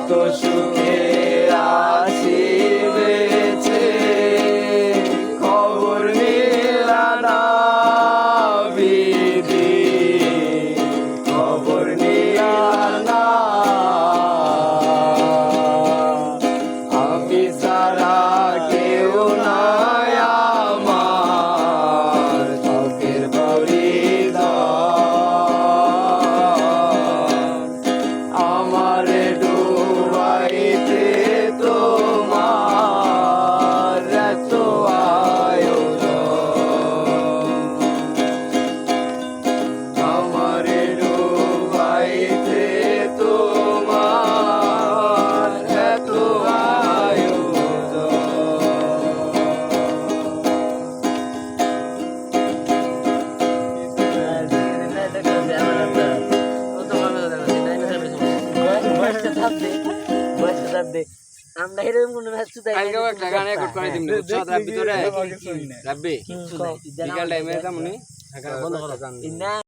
কত সুখে আছি আমরা এরকম কোনো ম্যাচ তো কালকেও একটা গান রেকর্ড করে দিমনি বুঝছ? রাব্বি তোরে? রাব্বি? বিকাল টাইমে যামনি? না।